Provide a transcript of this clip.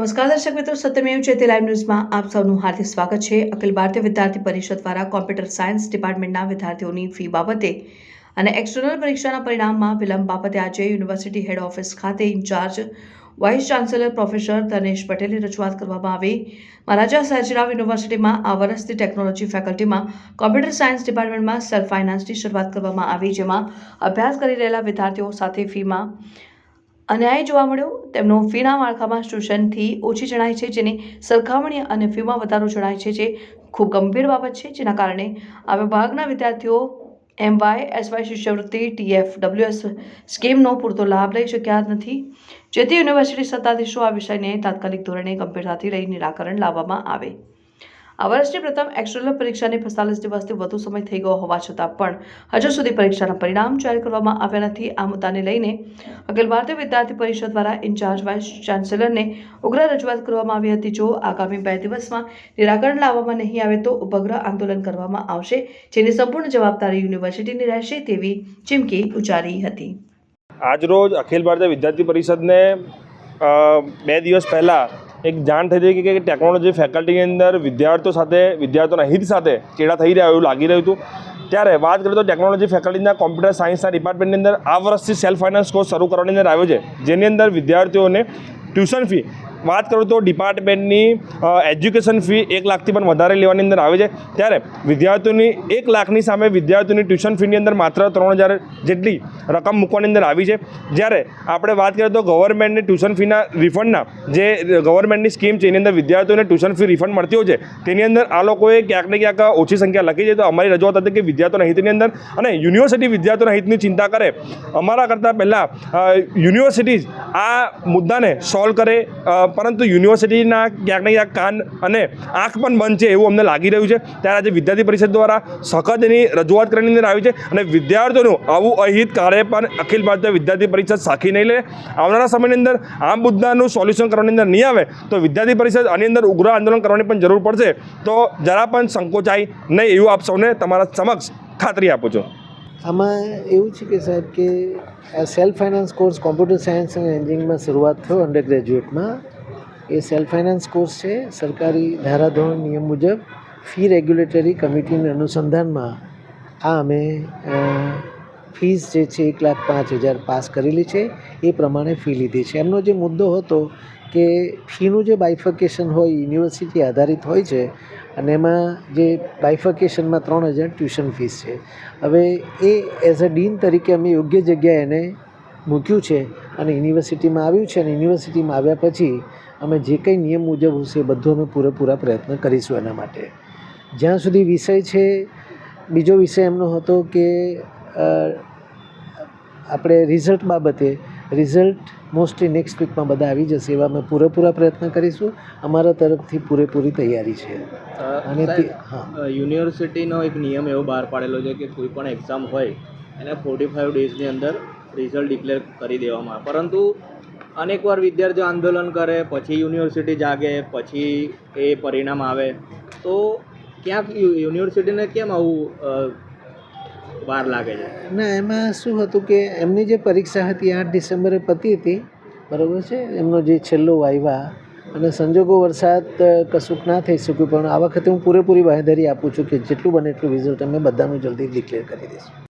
નમસ્કાર દર્શક મિત્રો, સત્યમેવ જયતે લાઈવ ન્યૂઝમાં આપ સૌનું હાર્દિક સ્વાગત છે. અખિલ ભારતીય વિદ્યાર્થી પરિષદ દ્વારા કોમ્પ્યુટર સાયન્સ ડિપાર્ટમેન્ટના વિદ્યાર્થીઓની ફી બાબતે અને એક્સટર્નલ પરીક્ષાના પરિણામમાં વિલંબ બાબતે આજે યુનિવર્સિટી હેડ ઓફિસ ખાતે incharge vice chancellor professor Tanesh પટેલે રજૂઆત કરવામાં આવી. મહારાજા સયાજીરાવ યુનિવર્સિટીમાં આ વર્ષથી ટેકનોલોજી ફેકલ્ટીમાં કોમ્પ્યુટર સાયન્સ ડિપાર્ટમેન્ટમાં સેલ્ફ ફાઇનાન્સની શરૂઆત કરવામાં આવી, જેમાં અભ્યાસ કરી રહેલા વિદ્યાર્થીઓ સાથે ફીમાં અન્યાય જોવા મળ્યો. તેમનો ફીના માળખામાં ટ્યુશનથી ઓછી જણાય છે, જેની સરખામણી અને ફીમાં વધારો જણાય છે, જે ખૂબ ગંભીર બાબત છે. જેના કારણે આ વિભાગના વિદ્યાર્થીઓ એમ વાય એસવાય શિષ્યવૃત્તિ, ટીએફ, ડબલ્યુએસ સ્કીમનો પૂરતો લાભ લઈ શક્યા નથી. જેથી યુનિવર્સિટી સત્તાધીશો આ વિષયને તાત્કાલિક ધોરણે ગંભીરતાથી લઈ નિરાકરણ લાવવામાં આવે. આ વર્ષની પ્રથમ એક્સટર્નલ પરીક્ષાની પિસ્તાલીસ દિવસથી વધુ સમય થઈ ગયો હોવા છતાં પણ હજુ સુધી પરીક્ષાના પરિણામ જાહેર કરવામાં આવ્યા નથી. આ મુદ્દાને લઈને અખિલ ભારતીય વિદ્યાર્થી પરિષદ દ્વારા ઇન્ચાર્જ વાઇસ ચાન્સેલરને ઉગ્ર રજૂઆત કરવામાં આવી હતી. જો આગામી બે દિવસમાં નિરાકરણ લાવવામાં નહીં આવે તો ઉપગ્રહ આંદોલન કરવામાં આવશે, જેની સંપૂર્ણ જવાબદારી યુનિવર્સિટીની રહેશે તેવી ચીમકી ઉચ્ચારી હતી. આજરોજ અખિલ ભારતીય વિદ્યાર્થી પરિષદને બે દિવસ પહેલાં એક જાણ થઈ હતી કે ટેકનોલોજી ફેકલ્ટીની અંદર વિદ્યાર્થીઓ સાથે, વિદ્યાર્થીઓના હિત સાથે ચેડા થઈ રહ્યા એવું લાગી રહ્યું હતું. ત્યારે વાત કરીએ તો ટેકનોલોજી ફેકલ્ટીના કોમ્પ્યુટર સાયન્સના ડિપાર્ટમેન્ટની અંદર આ વર્ષથી સેલ્ફ ફાઇનાન્સ કોર્સ શરૂ કરવાની અંદર આવ્યો છે. જેની અંદર વિદ્યાર્થીઓને ટ્યુશન ફી વાત કરું તો ડિપાર્ટમેન્ટની એજ્યુકેશન ફી એક લાખથી પણ વધારે લેવાની અંદર આવે છે. ત્યારે વિદ્યાર્થીઓની એક લાખની સામે વિદ્યાર્થીઓની ટ્યુશન ફીની અંદર માત્ર ત્રણ હજાર જેટલી રકમ મૂકવાની અંદર આવી છે. જ્યારે આપણે વાત કરીએ તો ગવર્મેન્ટની ટ્યુશન ફીના રિફંડના, જે ગવર્મેન્ટની સ્કીમ છે, એની અંદર વિદ્યાર્થીઓને ટ્યુશન ફી રિફંડ મળતી હોય છે. તેની અંદર આ લોકોએ ક્યાંક ને ક્યાંક ઓછી સંખ્યા લખી છે. તો અમારી રજૂઆત હતી કે વિદ્યાર્થીઓના હિતની અંદર અને યુનિવર્સિટી વિદ્યાર્થીઓના હિતની ચિંતા કરે. અમારા કરતાં પહેલાં યુનિવર્સિટીઝ આ મુદ્દાને સોલ્વ કરે પરંતુ યુનિવર્સિટીના ક્યાંક ને ક્યાંક કાન અને આંખ પણ બંધ છે એવું અમને લાગી રહ્યું છે. ત્યારે આજે વિદ્યાર્થી પરિષદ દ્વારા સખત એની રજૂઆત કરવાની અંદર આવી છે અને વિદ્યાર્થીઓનું આવું અહિત કાર્ય પણ અખિલ ભારતીય વિદ્યાર્થી પરિષદ સાખી નહીં લે. આવનારા સમયની અંદર આ મુદ્દાનું સોલ્યુશન કરવાની અંદર નહીં આવે તો વિદ્યાર્થી પરિષદ આની અંદર ઉગ્ર આંદોલન કરવાની પણ જરૂર પડશે. તો જરા પણ સંકોચાય નહીં એવું આપ સૌને તમારા સમક્ષ ખાતરી આપું છું. આમાં એવું છે કે સાહેબ કે self finance course computer science અને એન્જિનિયરિંગમાં શરૂઆત થયો અંડર ગ્રેજ્યુએટમાં એ સેલ્ફ ફાઇનાન્સ કોર્સ છે. સરકારી ધારાધોરણ નિયમ મુજબ ફી રેગ્યુલેટરી કમિટીના અનુસંધાનમાં આ અમે ફીસ જે છે એક લાખ પાંચ હજાર પાસ કરેલી છે. એ પ્રમાણે ફી લીધી છે. એમનો જે મુદ્દો હતો કે ફીનું જે બાયફકેશન હોય યુનિવર્સિટી આધારિત હોય છે અને એમાં જે બાયફકેશનમાં ત્રણ હજાર ટ્યુશન ફીસ છે. હવે એ એઝ અ ડીન તરીકે અમે યોગ્ય જગ્યાએ એને મૂક્યું છે અને યુનિવર્સિટીમાં આવ્યું છે અને યુનિવર્સિટીમાં આવ્યા પછી અમે જે કંઈ નિયમ મુજબ હશે એ બધું અમે પૂરેપૂરા પ્રયત્ન કરીશું એના માટે. જ્યાં સુધી વિષય છે બીજો વિષય એમનો હતો કે આપણે રિઝલ્ટ બાબતે રિઝલ્ટ મોસ્ટલી નેક્સ્ટ વીકમાં બધા આવી જશે એવા અમે પૂરેપૂરા પ્રયત્ન કરીશું. અમારા તરફથી પૂરેપૂરી તૈયારી છે. અને યુનિવર્સિટીનો એક નિયમ એવો બહાર પાડેલો છે કે કોઈ પણ એક્ઝામ હોય એને ફોર્ટી ફાઇવ ડેઝની અંદર રિઝલ્ટ ડિક્લેર કરી દેવામાં આવે. પરંતુ અનેકવાર વિદ્યાર્થીઓ આંદોલન કરે, પછી યુનિવર્સિટી જાગે, પછી એ પરિણામ આવે. તો ક્યાંક યુનિવર્સિટીને કેમ આવું વાર લાગે છે? ના, એમાં શું હતું કે એમની જે પરીક્ષા હતી આઠ ડિસેમ્બરે પતી હતી, બરાબર છે? એમનો જે છેલ્લો વાયવા અને સંજોગો વરસાદ કશુંક ના થઈ શક્યું, પણ આ વખતે હું પૂરેપૂરી બાંહેધરી આપું છું કે જેટલું બને એટલું રિઝલ્ટ અમે બધાનું જલ્દી ડિક્લેર કરી દઈશું.